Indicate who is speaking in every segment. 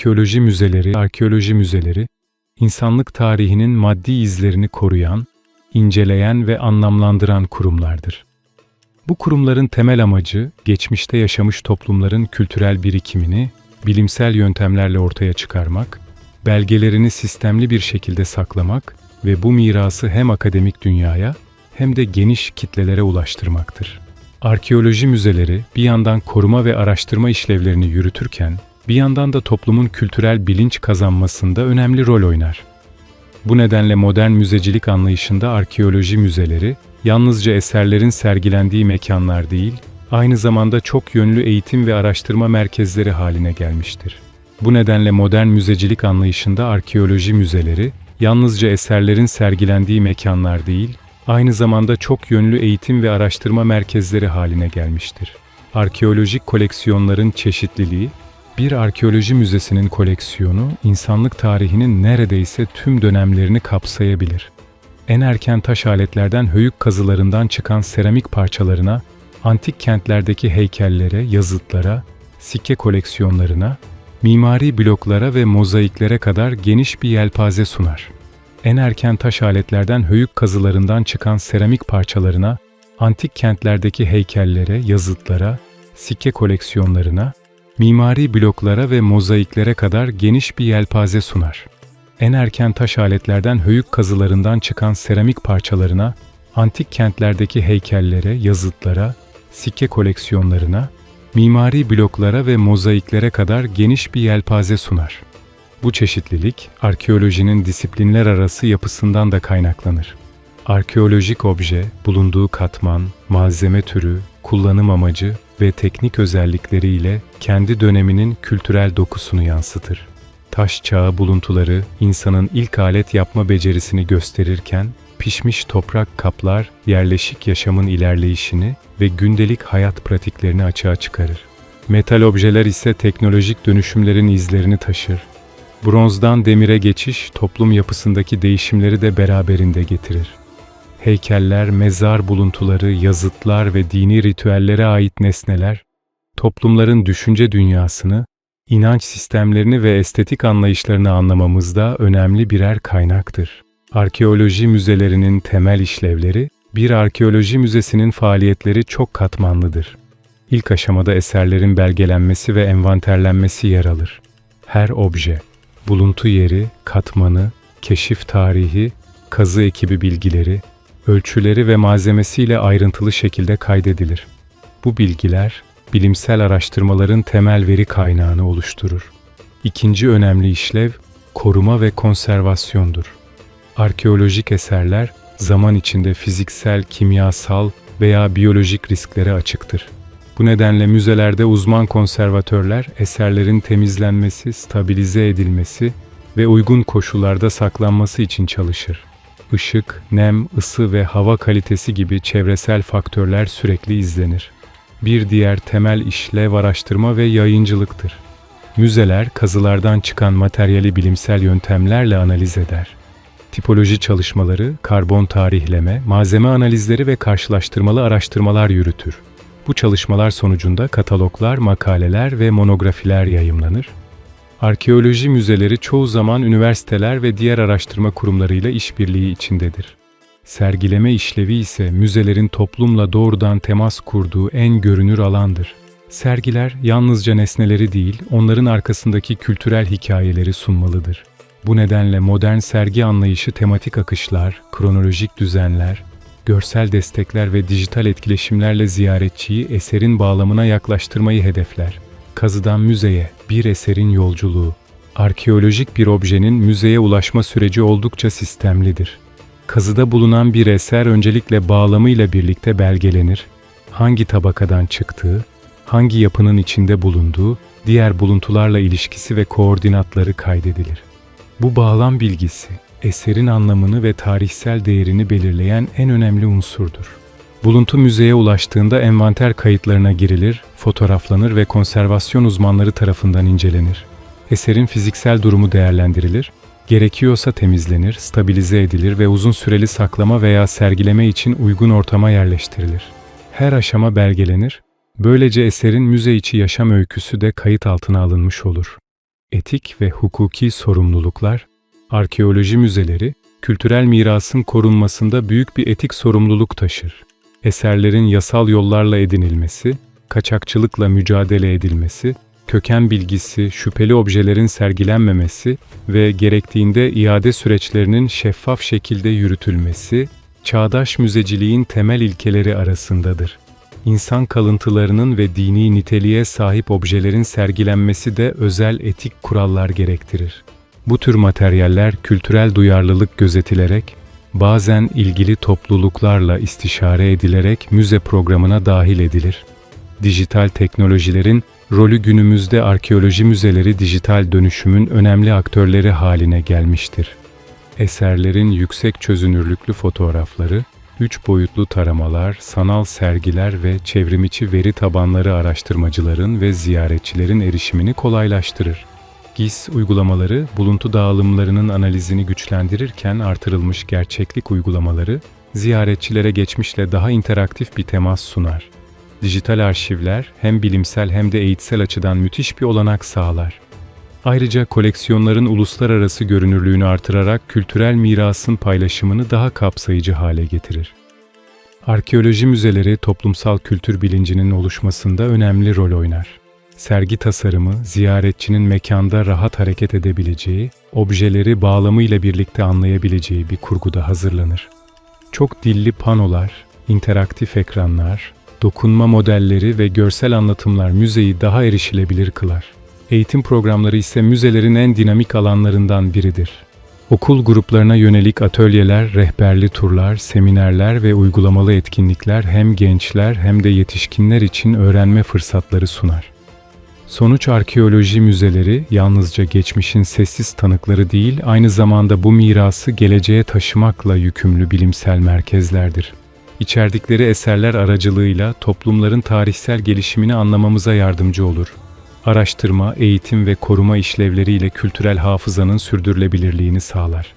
Speaker 1: Arkeoloji müzeleri, arkeoloji müzeleri, insanlık tarihinin maddi izlerini koruyan, inceleyen ve anlamlandıran kurumlardır. Bu kurumların temel amacı, geçmişte yaşamış toplumların kültürel birikimini bilimsel yöntemlerle ortaya çıkarmak, belgelerini sistemli bir şekilde saklamak ve bu mirası hem akademik dünyaya hem de geniş kitlelere ulaştırmaktır. Arkeoloji müzeleri bir yandan koruma ve araştırma işlevlerini yürütürken, bir yandan da toplumun kültürel bilinç kazanmasında önemli rol oynar. Bu nedenle modern müzecilik anlayışında arkeoloji müzeleri, yalnızca eserlerin sergilendiği mekanlar değil, aynı zamanda çok yönlü eğitim ve araştırma merkezleri haline gelmiştir. Bu nedenle modern müzecilik anlayışında arkeoloji müzeleri, yalnızca eserlerin sergilendiği mekanlar değil, aynı zamanda çok yönlü eğitim ve araştırma merkezleri haline gelmiştir. Arkeolojik koleksiyonların çeşitliliği, bir arkeoloji müzesinin koleksiyonu insanlık tarihinin neredeyse tüm dönemlerini kapsayabilir. En erken taş aletlerden höyük kazılarından çıkan seramik parçalarına, antik kentlerdeki heykellere, yazıtlara, sikke koleksiyonlarına, mimari bloklara ve mozaiklere kadar geniş bir yelpaze sunar. En erken taş aletlerden höyük kazılarından çıkan seramik parçalarına, antik kentlerdeki heykellere, yazıtlara, sikke koleksiyonlarına, mimari bloklara ve mozaiklere kadar geniş bir yelpaze sunar. En erken taş aletlerden höyük kazılarından çıkan seramik parçalarına, antik kentlerdeki heykellere, yazıtlara, sikke koleksiyonlarına, mimari bloklara ve mozaiklere kadar geniş bir yelpaze sunar. Bu çeşitlilik, arkeolojinin disiplinler arası yapısından da kaynaklanır. Arkeolojik obje, bulunduğu katman, malzeme türü, kullanım amacı ve teknik özellikleriyle kendi döneminin kültürel dokusunu yansıtır. Taş çağı buluntuları insanın ilk alet yapma becerisini gösterirken, pişmiş toprak kaplar yerleşik yaşamın ilerleyişini ve gündelik hayat pratiklerini açığa çıkarır. Metal objeler ise teknolojik dönüşümlerin izlerini taşır. Bronzdan demire geçiş toplum yapısındaki değişimleri de beraberinde getirir. Heykeller, mezar buluntuları, yazıtlar ve dini ritüellere ait nesneler, toplumların düşünce dünyasını, inanç sistemlerini ve estetik anlayışlarını anlamamızda önemli birer kaynaktır. Arkeoloji müzelerinin temel işlevleri, bir arkeoloji müzesinin faaliyetleri çok katmanlıdır. İlk aşamada eserlerin belgelenmesi ve envanterlenmesi yer alır. Her obje, buluntu yeri, katmanı, keşif tarihi, kazı ekibi bilgileri, ölçüleri ve malzemesiyle ayrıntılı şekilde kaydedilir. Bu bilgiler, bilimsel araştırmaların temel veri kaynağını oluşturur. İkinci önemli işlev, koruma ve konservasyondur. Arkeolojik eserler, zaman içinde fiziksel, kimyasal veya biyolojik risklere açıktır. Bu nedenle müzelerde uzman konservatörler eserlerin temizlenmesi, stabilize edilmesi ve uygun koşullarda saklanması için çalışır. Işık, nem, ısı ve hava kalitesi gibi çevresel faktörler sürekli izlenir. Bir diğer temel işlev araştırma ve yayıncılıktır. Müzeler kazılardan çıkan materyali bilimsel yöntemlerle analiz eder. Tipoloji çalışmaları, karbon tarihleme, malzeme analizleri ve karşılaştırmalı araştırmalar yürütür. Bu çalışmalar sonucunda kataloglar, makaleler ve monografiler yayımlanır. Arkeoloji müzeleri çoğu zaman üniversiteler ve diğer araştırma kurumlarıyla işbirliği içindedir. Sergileme işlevi ise müzelerin toplumla doğrudan temas kurduğu en görünür alandır. Sergiler yalnızca nesneleri değil, onların arkasındaki kültürel hikayeleri sunmalıdır. Bu nedenle modern sergi anlayışı tematik akışlar, kronolojik düzenler, görsel destekler ve dijital etkileşimlerle ziyaretçiyi eserin bağlamına yaklaştırmayı hedefler. Kazıdan müzeye, bir eserin yolculuğu. Arkeolojik bir objenin müzeye ulaşma süreci oldukça sistemlidir. Kazıda bulunan bir eser öncelikle bağlamıyla birlikte belgelenir. Hangi tabakadan çıktığı, hangi yapının içinde bulunduğu, diğer buluntularla ilişkisi ve koordinatları kaydedilir. Bu bağlam bilgisi, eserin anlamını ve tarihsel değerini belirleyen en önemli unsurdur. Buluntu müzeye ulaştığında envanter kayıtlarına girilir, fotoğraflanır ve konservasyon uzmanları tarafından incelenir. Eserin fiziksel durumu değerlendirilir, gerekiyorsa temizlenir, stabilize edilir ve uzun süreli saklama veya sergileme için uygun ortama yerleştirilir. Her aşama belgelenir, böylece eserin müze içi yaşam öyküsü de kayıt altına alınmış olur. etik ve hukuki sorumluluklar, arkeoloji müzeleri, kültürel mirasın korunmasında büyük bir etik sorumluluk taşır. Eserlerin yasal yollarla edinilmesi, kaçakçılıkla mücadele edilmesi, köken bilgisi, şüpheli objelerin sergilenmemesi ve gerektiğinde iade süreçlerinin şeffaf şekilde yürütülmesi, çağdaş müzeciliğin temel ilkeleri arasındadır. İnsan kalıntılarının ve dini niteliğe sahip objelerin sergilenmesi de özel etik kurallar gerektirir. Bu tür materyaller kültürel duyarlılık gözetilerek, bazen ilgili topluluklarla istişare edilerek müze programına dahil edilir. Dijital teknolojilerin rolü günümüzde arkeoloji müzeleri dijital dönüşümün önemli aktörleri haline gelmiştir. Eserlerin yüksek çözünürlüklü fotoğrafları, üç boyutlu taramalar, sanal sergiler ve çevrimiçi veri tabanları araştırmacıların ve ziyaretçilerin erişimini kolaylaştırır. GIS uygulamaları, buluntu dağılımlarının analizini güçlendirirken artırılmış gerçeklik uygulamaları, ziyaretçilere geçmişle daha interaktif bir temas sunar. Dijital arşivler hem bilimsel hem de eğitsel açıdan müthiş bir olanak sağlar. Ayrıca koleksiyonların uluslararası görünürlüğünü artırarak kültürel mirasın paylaşımını daha kapsayıcı hale getirir. Arkeoloji müzeleri toplumsal kültür bilincinin oluşmasında önemli rol oynar. Sergi tasarımı, ziyaretçinin mekanda rahat hareket edebileceği, objeleri bağlamıyla birlikte anlayabileceği bir kurguda hazırlanır. Çok dilli panolar, interaktif ekranlar, dokunma modelleri ve görsel anlatımlar müzeyi daha erişilebilir kılar. Eğitim programları ise müzelerin en dinamik alanlarından biridir. Okul gruplarına yönelik atölyeler, rehberli turlar, seminerler ve uygulamalı etkinlikler hem gençler hem de yetişkinler için öğrenme fırsatları sunar. Sonuç arkeoloji müzeleri yalnızca geçmişin sessiz tanıkları değil, aynı zamanda bu mirası geleceğe taşımakla yükümlü bilimsel merkezlerdir. İçerdikleri eserler aracılığıyla toplumların tarihsel gelişimini anlamamıza yardımcı olur. Araştırma, eğitim ve koruma işlevleriyle kültürel hafızanın sürdürülebilirliğini sağlar.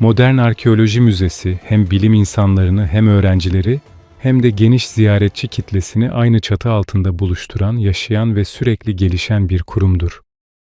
Speaker 1: Modern Arkeoloji Müzesi hem bilim insanlarını hem öğrencileri hem de geniş ziyaretçi kitlesini aynı çatı altında buluşturan, yaşayan ve sürekli gelişen bir kurumdur.